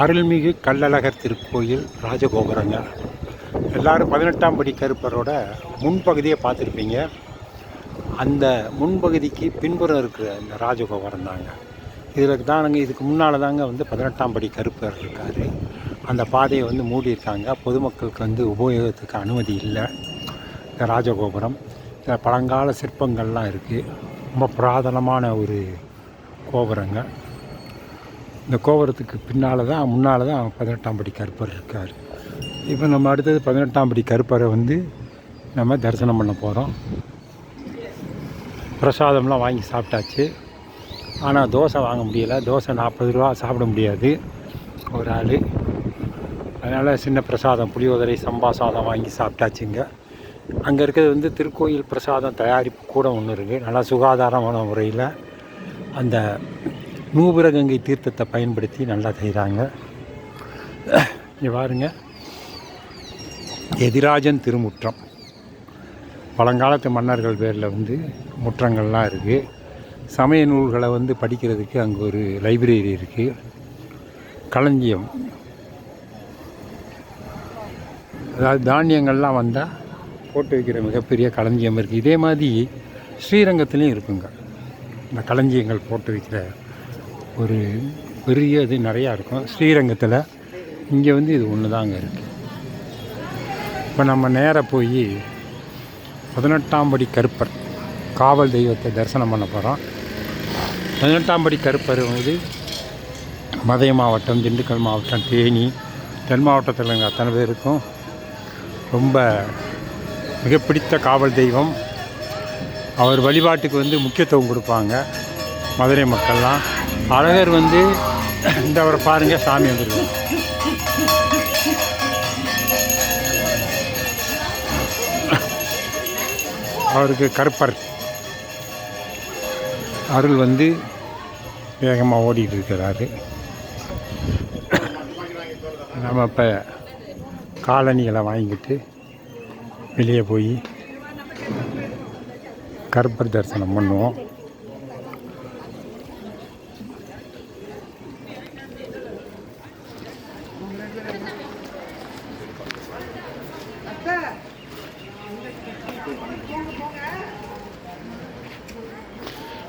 அருள்மிகு கல்லழகர் திருக்கோயில் ராஜகோபுரங்க. எல்லாரும் பதினெட்டாம் படி கருப்பரோட முன்பகுதியை பார்த்துருப்பீங்க. அந்த முன்பகுதிக்கு பின்புறம் இருக்கிற இந்த ராஜகோபுரம் தாங்க. இதில் தானுங்க இதுக்கு முன்னால் தாங்க வந்து பதினெட்டாம் படி கருப்பர் இருக்கார். அந்த பாதையை வந்து மூடியிருக்காங்க. பொதுமக்களுக்கு வந்து உபயோகத்துக்கு அனுமதி இல்லை. இந்த ராஜகோபுரம். இந்த பழங்கால சிற்பங்கள்லாம் இருக்குது ரொம்ப புராதனமான ஒரு கோபுரங்க. இந்த கோபுரத்துக்கு பின்னால் தான் முன்னால் தான் பதினெட்டாம் படி கருப்பர் இருக்கார். இப்போ நம்ம அடுத்தது பதினெட்டாம் படி கருப்பரை வந்து நம்ம தரிசனம் பண்ண போகிறோம் பிரசாதம்லாம் வாங்கி சாப்பிட்டாச்சு. ஆனால் தோசை வாங்க முடியலை. தோசை நாற்பது ரூபா சாப்பிட முடியாது. ஒரு ஆள். அதனால் சின்ன பிரசாதம் புளியோதரை சம்பா சாதம் வாங்கி சாப்பிட்டாச்சுங்க. அங்கே இருக்கிறது வந்து திருக்கோயில் பிரசாதம் தயாரிப்பு கூட ஒன்று இருக்குது நல்லா சுகாதாரமான முறையில் அந்த நூபுரகங்கை தீர்த்தத்தை பயன்படுத்தி நல்லா செய்கிறாங்க. இங்கே பாருங்க. எதிராஜன் திருமுற்றம். பழங்காலத்து மன்னர்கள் பேரில் வந்து முற்றங்கள்லாம் இருக்குது சமய நூல்களை வந்து படிக்கிறதுக்கு அங்கே ஒரு லைப்ரரி இருக்குது களஞ்சியம். அதாவது தானியங்கள்லாம் வந்தால் போட்டு வைக்கிற மிகப்பெரிய களஞ்சியம் இருக்குது இதே மாதிரி ஸ்ரீரங்கத்துலேயும் இருக்குங்க. இந்த களஞ்சியங்கள் போட்டு வைக்கிற ஒரு பெரிய இது நிறையா இருக்கும். ஸ்ரீரங்கத்தில். இங்கே வந்து இது ஒன்று தாங்க இருக்குது இப்போ நம்ம நேராக போய் பதினெட்டாம் படி கருப்பர் காவல் தெய்வத்தை தரிசனம் பண்ண போகிறோம் பதினெட்டாம் படி கருப்பர் வந்து மதுரை மாவட்டம் திண்டுக்கல் மாவட்டம் தேனி தென் மாவட்டத்தில் இருக்க அத்தனை பேருக்கும் ரொம்ப மிக பிடித்த காவல் தெய்வம். அவர் வழிபாட்டுக்கு வந்து முக்கியத்துவம் கொடுப்பாங்க. மதுரை மக்கள்லாம். அழகர் வந்து இந்த அவரை பாருங்க சாமி வந்துருக்கோம் அவருக்கு கருப்பர். அருள் வந்து வேகமாக ஓடிட்டு இருக்கிறாரு. நம்ம இப்போ காலணிகளை வாங்கிக்கிட்டு வெளியே போய் கருப்பர் தரிசனம் பண்ணுவோம்.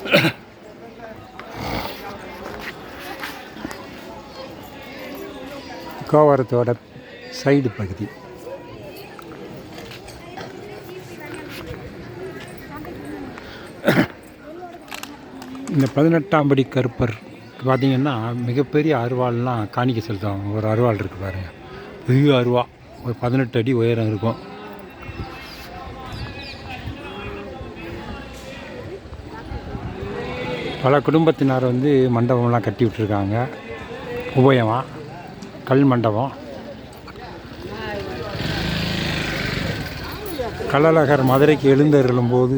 கோவரத்தோட சைடு பகுதி. இந்த பதினெட்டாம் படி கருப்பர் பார்த்தீங்கன்னா மிகப்பெரிய அருவாள்லாம் காணிக்க செலுத்துவாங்க. ஒரு அருவாள் இருக்குது பாருங்கள் பெரிய அருவா. ஒரு பதினெட்டு அடி உயரம் இருக்கும். பல குடும்பத்தினர் வந்து மண்டபம்லாம் கட்டி விட்டுருக்காங்க. உபயமாக கல் மண்டபம். கள்ளழகர் மதுரைக்கு எழுந்தருளும் போது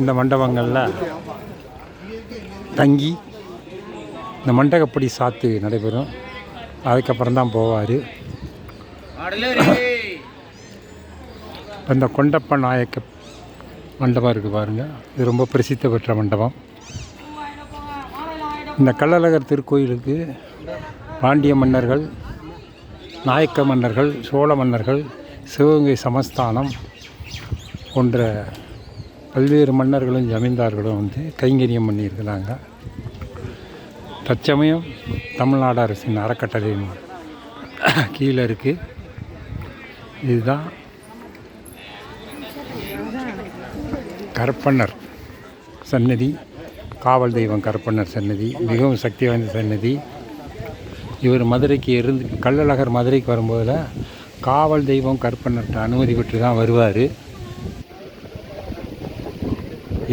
இந்த மண்டபங்களில் தங்கி இந்த மண்டகப்படி சாத்து நடைபெறும். அதுக்கப்புறம் தான் போவார். இந்த கொண்டப்ப நாயக்க மண்டபம் இருக்குது பாருங்கள் இது ரொம்ப பிரசித்தி பெற்ற மண்டபம். இந்த கள்ளழகர் திருக்கோயிலுக்கு பாண்டிய மன்னர்கள் நாயக்க மன்னர்கள் சோழ மன்னர்கள் சிவகங்கை சமஸ்தானம் போன்ற பல்வேறு மன்னர்களும் ஜமீன்தார்களும் வந்து கைங்கரியம் பண்ணியிருக்கிறாங்க. தற்சமயம் தமிழ்நாடு அரசின் அறக்கட்டளையின் கீழே இருக்குது இதுதான் கருப்பண்ணர் சன்னதி. காவல் தெய்வம் கருப்பண்ணர் சன்னதி மிகவும் சக்தி வாய்ந்த சன்னதி இவர் மதுரைக்கு இருந்து கள்ளழகர் மதுரைக்கு வரும்போதில் காவல் தெய்வம் கருப்பண்ணர்கிட்ட அனுமதி பெற்று தான் வருவார்.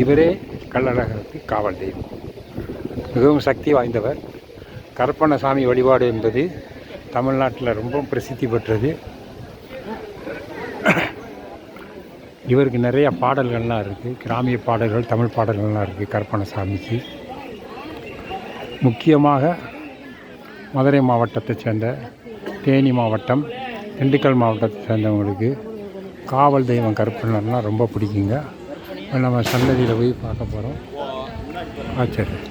இவரே கள்ளழகருக்கு காவல் தெய்வம். மிகவும் சக்தி வாய்ந்தவர். கருப்பண்ணசாமி வழிபாடு என்பது தமிழ்நாட்டில் ரொம்ப பிரசித்தி பெற்றது. இவருக்கு நிறைய பாடல்கள்லாம் இருக்குது. கிராமிய பாடல்கள் தமிழ் பாடல்கள்லாம் இருக்குது கருப்பண்ணசாமிக்கு முக்கியமாக மதுரை மாவட்டத்தை சேர்ந்த தேனி மாவட்டம் திண்டுக்கல் மாவட்டத்தை சேர்ந்தவங்களுக்கு காவல் தெய்வம் கற்பனர்லாம் ரொம்ப பிடிக்குங்க. நம்ம சந்ததியில் போய் பார்க்க போகிறோம் ஆச்சரியம்